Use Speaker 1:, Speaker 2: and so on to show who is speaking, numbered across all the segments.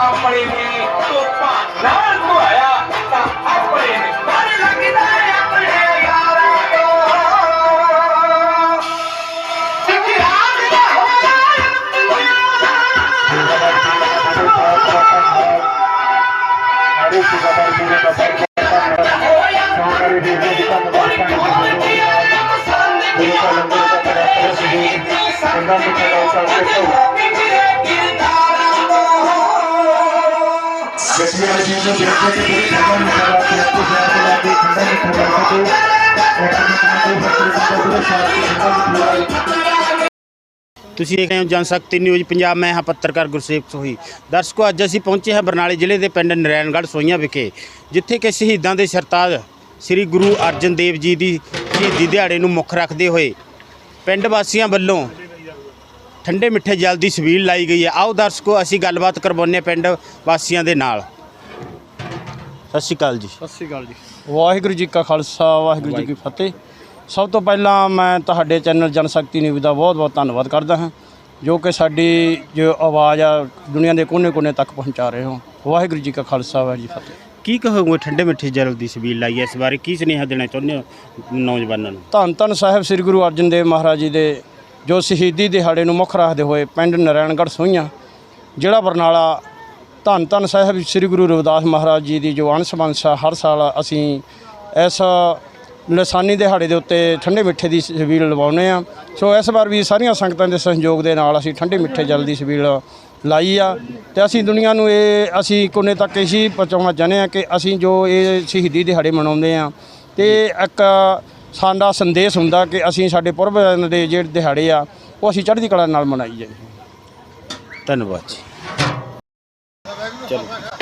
Speaker 1: ਆਪਣੇ ਨੇ ਨਾਸਾ ਨਾਲ।
Speaker 2: ਗੱਡੀਆਂ ਵਾਲੀ ਚੀਜ਼ ਨੂੰ ਦੇਖ ਕੇ ਤੇ ਠੰਡਾ ਲਿਖਾ ਜਾਏ ਕਿ
Speaker 3: ਤੁਸੀਂ ਦੇਖ ਰਹੇ ਹੋ ਜਨਸ਼ਕਤੀ ਨਿਊਜ਼ ਪੰਜਾਬ ਮੈਂ ਹਾਂ ਪੱਤਰਕਾਰ ਗੁਰਸੇਵ ਸੋਹੀ। ਦਰਸ਼ਕੋ ਅੱਜ ਅਸੀਂ ਪਹੁੰਚੇ ਹਾਂ ਬਰਨਾਲੇ ਜ਼ਿਲ੍ਹੇ ਦੇ ਪਿੰਡ ਨਰੈਣਗੜ੍ਹ ਸੋਈਆਂ ਵਿਖੇ ਜਿੱਥੇ ਕਿ ਸ਼ਹੀਦਾਂ ਦੇ ਸਰਤਾਜ ਸ੍ਰੀ ਗੁਰੂ ਅਰਜਨ ਦੇਵ ਜੀ ਦੀ ਸ਼ਹੀਦੀ ਦਿਹਾੜੇ ਨੂੰ ਮੁੱਖ ਰੱਖਦੇ ਹੋਏ ਪਿੰਡ ਵਾਸੀਆਂ ਵੱਲੋਂ ਠੰਡੇ ਮਿੱਠੇ ਜਲ ਦੀ ਛਬੀਲ ਲਾਈ ਗਈ ਹੈ। ਆਓ ਦਰਸ਼ਕੋ ਅਸੀਂ ਗੱਲਬਾਤ ਕਰਵਾਉਂਦੇ ਪਿੰਡ ਵਾਸੀਆਂ ਦੇ ਨਾਲ। ਸਤਿ ਸ਼੍ਰੀ ਅਕਾਲ ਜੀ।
Speaker 4: ਸਤਿ ਸ਼੍ਰੀ ਅਕਾਲ ਜੀ। ਵਾਹਿਗੁਰੂ ਜੀ ਕਾ ਖਾਲਸਾ ਵਾਹਿਗੁਰੂ ਜੀ ਕੀ ਫਤਿਹ। ਸਭ ਤੋਂ ਪਹਿਲਾਂ ਮੈਂ ਤੁਹਾਡੇ ਚੈਨਲ ਜਨਸ਼ਕਤੀ ਨਿਊਜ਼ ਦਾ ਬਹੁਤ-ਬਹੁਤ ਧੰਨਵਾਦ ਕਰਦਾ ਹਾਂ ਜੋ ਕਿ ਸਾਡੀ ਜੋ ਆਵਾਜ਼ ਆ ਦੁਨੀਆ ਦੇ ਕੋਨੇ-ਕੋਨੇ ਤੱਕ ਪਹੁੰਚਾ ਰਹੇ ਹੋ। ਵਾਹਿਗੁਰੂ ਜੀ ਕਾ ਖਾਲਸਾ ਵਾਹਿਗੁਰੂ ਜੀ ਕੀ ਫਤਿਹ।
Speaker 3: ਕੀ ਕਹੋਗੇ ਠੰਡੇ ਮਿੱਠੇ ਜਲ ਦੀ ਛਬੀਲ ਲਾਈ ਇਸ ਬਾਰੇ? ਕੀ ਸੁਨੇਹਾ ਦੇਣਾ ਚਾਹੁੰਦੇ ਹੋ ਨੌਜਵਾਨਾਂ ਨੂੰ?
Speaker 4: ਧੰਨ ਧੰਨ ਸਾਹਿਬ ਸ੍ਰੀ ਗੁਰੂ ਅਰਜਨ ਦੇਵ ਮਹਾਰਾਜ ਜੀ ਦੇ ਜੋ ਸ਼ਹੀਦੀ ਦਿਹਾੜੇ ਨੂੰ ਮੁੱਖ ਰੱਖਦੇ ਹੋਏ ਪਿੰਡ ਨਰੈਣਗੜ੍ਹ ਸੋਈਆਂ ਜ਼ਿਲ੍ਹਾ ਬਰਨਾਲਾ ਧੰਨ ਧੰਨ ਸਾਹਿਬ ਸ੍ਰੀ ਗੁਰੂ ਰਵਿਦਾਸ ਮਹਾਰਾਜ ਜੀ ਦੀ ਜੋ ਅੰਸ਼ ਬੰਸਾ ਹਰ ਸਾਲ ਅਸੀਂ ਇਸ ਲਸਾਨੀ ਦਿਹਾੜੇ ਦੇ ਉੱਤੇ ਠੰਡੇ ਮਿੱਠੇ ਦੀ ਛਬੀਲ ਲਵਾਉਂਦੇ ਆ ਸੋ ਇਸ ਵਾਰ ਵੀ ਸਾਰੀਆਂ ਸੰਗਤਾਂ ਦੇ ਸਹਿਯੋਗ ਦੇ ਨਾਲ ਅਸੀਂ ਠੰਡੇ ਮਿੱਠੇ ਜਲ ਦੀ ਛਬੀਲ ਲਾਈ ਆ। ਤੇ ਅਸੀਂ ਦੁਨੀਆ ਨੂੰ ਇਹ ਅਸੀਂ ਕੋਨੇ ਤੱਕ ਇਹੀ ਪਹੁੰਚਾਉਣਾ ਚਾਹੁੰਦੇ ਆ ਕਿ ਅਸੀਂ ਜੋ ਇਹ ਸ਼ਹੀਦੀ ਦਿਹਾੜੇ ਮਨਾਉਂਦੇ ਆ ਤੇ ਇੱਕ ਸਾਡਾ ਸੰਦੇਸ਼ ਹੁੰਦਾ ਕਿ ਅਸੀਂ ਸਾਡੇ ਪੁਰਬਾਂ ਦੇ ਜਿਹੜੇ ਦਿਹਾੜੇ ਆ ਉਹ ਅਸੀਂ ਚੜ੍ਹਦੀ ਕਲਾ ਨਾਲ ਮਨਾਈ ਜਾਈਏ।
Speaker 3: ਧੰਨਵਾਦ ਜੀ।
Speaker 5: ਇਕ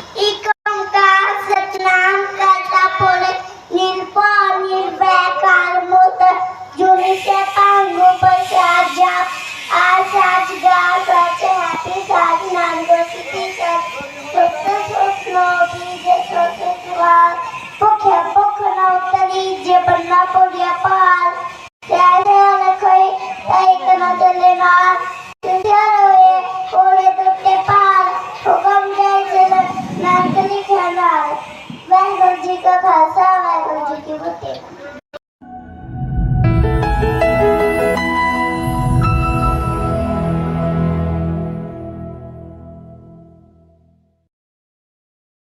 Speaker 5: ਪੁੜਿਆ ਪਾਰ ਸਾਰੇ ਲਖੋਈ ਇੱਕ ਨਾ ਚੱਲੇ ਨਾਲ। ਸਿਆਰੋਏ ਕੋਲੇ ਤੁੱਤੇ ਪਾਰ ਹੁਕਮ ਦੇ ਚਲਨ ਨਾਨਕ ਲਿਖਿਆ ਨਾਲ। ਵਾਹਿਗੁਰੂ ਜੀ ਕਾ ਖਾਲਸਾ, ਵਾਹਿਗੁਰੂ ਜੀ ਕੀ ਫਤਿਹ।